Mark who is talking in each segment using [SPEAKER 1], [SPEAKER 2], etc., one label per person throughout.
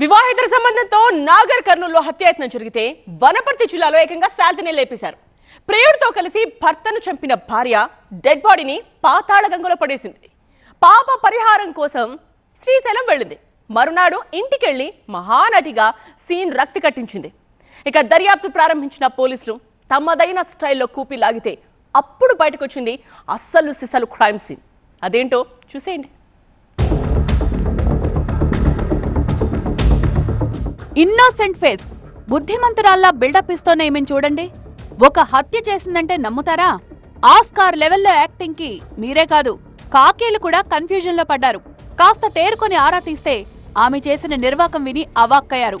[SPEAKER 1] వివాహేతర సంబంధంతో నాగర్ కర్నూలులో హత్యాయత్నం జరిగితే వనపర్తి జిల్లాలో ఏకంగా శాల్తీని లేపేశారు. ప్రియుడితో కలిసి భర్తను చంపిన భార్య డెడ్ బాడీని పాతాళ గంగలో పడేసింది. పాప పరిహారం కోసం శ్రీశైలం వెళ్ళింది. మరునాడు ఇంటికెళ్ళి మహానటిగా సీన్ రక్తి కట్టించింది. ఇక దర్యాప్తు ప్రారంభించిన పోలీసులు తమదైన స్టైల్లో కూపి లాగితే అప్పుడు బయటకొచ్చింది అస్సలు సిసలు క్రైమ్ సీన్. అదేంటో చూసేయండి.
[SPEAKER 2] ఇన్నోసెంట్ ఫేస్ బుద్ధిమంతురాల్లా బిల్డప్ ఇస్తోనే చూడండి. ఒక హత్య చేసిందంటే నమ్ముతారా? ఆస్కార్ లెవెల్లో యాక్టింగ్కి మీరే కాదు కాకీలు కూడా కన్ఫ్యూజన్లో పడ్డారు. కాస్త తేరుకొని ఆరా తీస్తే ఆమె చేసిన నిర్వాకం విని అవాక్కయ్యారు.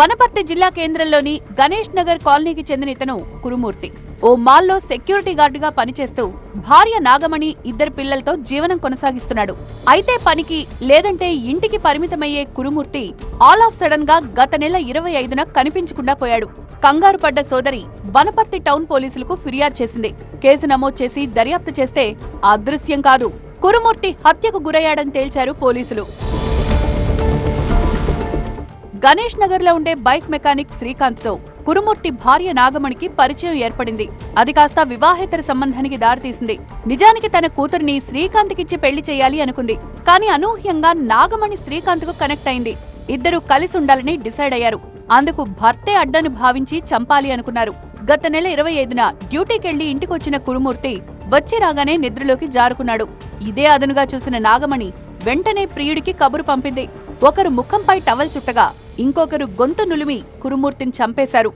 [SPEAKER 2] వనపర్తి జిల్లా కేంద్రంలోని గణేష్ నగర్ కాలనీకి చెందిన ఇతను కురుమూర్తి. ఓ మాల్లో సెక్యూరిటీ గార్డుగా పనిచేస్తూ భార్య నాగమణి ఇద్దరు పిల్లలతో జీవనం కొనసాగిస్తున్నాడు. అయితే పనికి లేదంటే ఇంటికి పరిమితమయ్యే కురుమూర్తి ఆల్ ఆఫ్ సడన్గా గత నెల ఇరవై ఐదున కనిపించకుండా పోయాడు. కంగారు పడ్డ సోదరి వనపర్తి టౌన్ పోలీసులకు ఫిర్యాదు చేసింది. కేసు నమోదు చేసి దర్యాప్తు చేస్తే అదృశ్యం కాదు. కురుమూర్తి హత్యకు గురయ్యాడని తేల్చారు పోలీసులు. గణేష్ నగర్లో ఉండే బైక్ మెకానిక్ శ్రీకాంత్తో కురుమూర్తి భార్య నాగమణికి పరిచయం ఏర్పడింది. అది కాస్త వివాహేతర సంబంధానికి దారితీసింది. నిజానికి తన కూతురిని శ్రీకాంత్ కిచ్చి పెళ్ళి చేయాలి అనుకుంది. కానీ అనూహ్యంగా నాగమణి శ్రీకాంత్కు కనెక్ట్ అయింది. ఇద్దరు కలిసి ఉండాలని డిసైడ్ అయ్యారు. అందుకు భర్తే అడ్డను భావించి చంపాలి అనుకున్నారు. గత నెల ఇరవై ఐదున డ్యూటీకెళ్ళి ఇంటికొచ్చిన కురుమూర్తి వచ్చి రాగానే నిద్రలోకి జారుకున్నాడు. ఇదే అదనుగా చూసిన నాగమణి వెంటనే ప్రియుడికి కబురు పంపింది. ఒకరు ముఖంపై టవల్ చుట్టగా ఇంకొకరు గొంతు నులిమి కురుమూర్తిని చంపేశారు.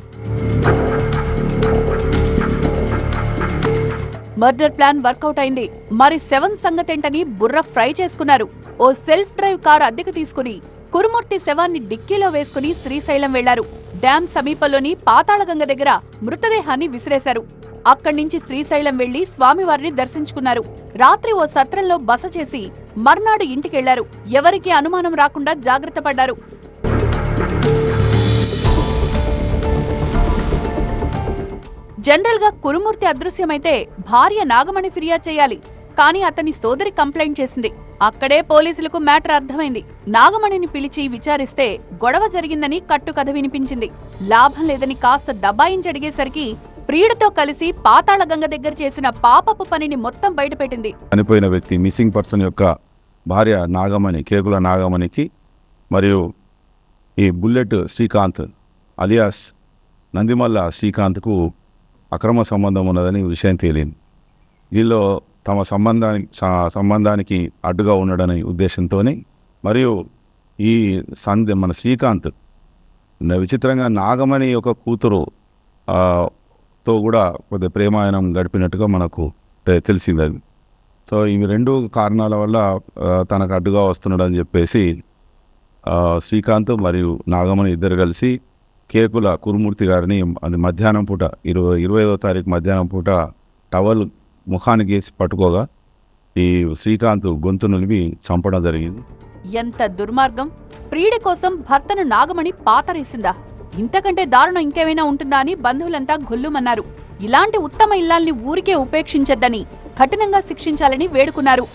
[SPEAKER 2] మర్డర్ ప్లాన్ వర్కౌట్ అయింది. మరి సెవెన్ సంగతేంటని బుర్ర ఫ్రై చేసుకున్నారు. ఓ సెల్ఫ్ డ్రైవ్ కారు అద్దెకు తీసుకుని కురుమూర్తి శవాన్ని డిక్కీలో వేసుకుని శ్రీశైలం వెళ్ళారు. డ్యాం సమీపంలోని పాతాళగంగ దగ్గర మృతదేహాన్ని విసిరేశారు. అక్కడి నుంచి శ్రీశైలం వెళ్ళి స్వామివారిని దర్శించుకున్నారు. రాత్రి ఓ సత్రంలో బస చేసి మర్నాడు ఇంటికెళ్ళారు. ఎవరికీ అనుమానం రాకుండా జాగ్రత్త పడ్డారు. జనరల్గా కురుమూర్తి అదృశ్యమైతే భార్య నాగమణి ఫిర్యాదు చేయాలి. కానీ అతని సోదరి కంప్లైంట్ చేసింది. అక్కడే పోలీసులకు మ్యాటర్ అర్థమైంది. నాగమణిని పిలిచి విచారిస్తే గొడవ జరిగిందని కట్టుకథ వినిపించింది. లాభం లేదని కాస్త దబ్బాయించి అడిగేసరికి ప్రియుడితో కలిసి పాతాళగంగ దగ్గర చేసిన పాపపు పనిని మొత్తం బయటపెట్టింది.
[SPEAKER 3] చనిపోయిన వ్యక్తి మిస్సింగ్ పర్సన్ యొక్క భార్య నాగమణి కేకుల నాగమణికి మరియు ఈ బుల్లెట్ శ్రీకాంత్ అలియాస్ నందిమల్ల శ్రీకాంత్కు అక్రమ సంబంధం ఉన్నదని విషయం తేలింది. దీనిలో తమ సంబంధానికి సంబంధానికి అడ్డుగా ఉండడని ఉద్దేశంతోనే మరియు ఈ సంధి మన శ్రీకాంత్ విచిత్రంగా నాగమణి యొక్క కూతురు తో కూడా కొద్ది ప్రేమాయణం గడిపినట్టుగా మనకు తె- తెలిసింది అది సో ఇవి రెండు కారణాల వల్ల తనకు అడ్డుగా వస్తున్నాడని చెప్పేసి శ్రీకాంత్ మరియు నాగమణి ఇద్దరు కలిసి కేకుల కురుమూర్తి గారిని అది మధ్యాహ్నం పూట ఇరవై ఇరవైదో తారీఖు మధ్యాహ్నం పూట టవల్ ముఖానికి వేసి పట్టుకోగా ఈ శ్రీకాంత్ గొంతు నిలిపి చంపడం జరిగింది.
[SPEAKER 2] ఎంత దుర్మార్గం! ప్రీడ కోసం భర్తను నాగమణి పాతరేసిందా? ఇంతకంటే దారుణం ఇంకేమైనా ఉంటుందా అని బంధువులంతా గొల్లుమన్నారు. ఇలాంటి ఉత్తమ ఇల్లాల్ని ఊరికే ఉపేక్షించొద్దని కఠినంగా శిక్షించాలని వేడుకున్నారు.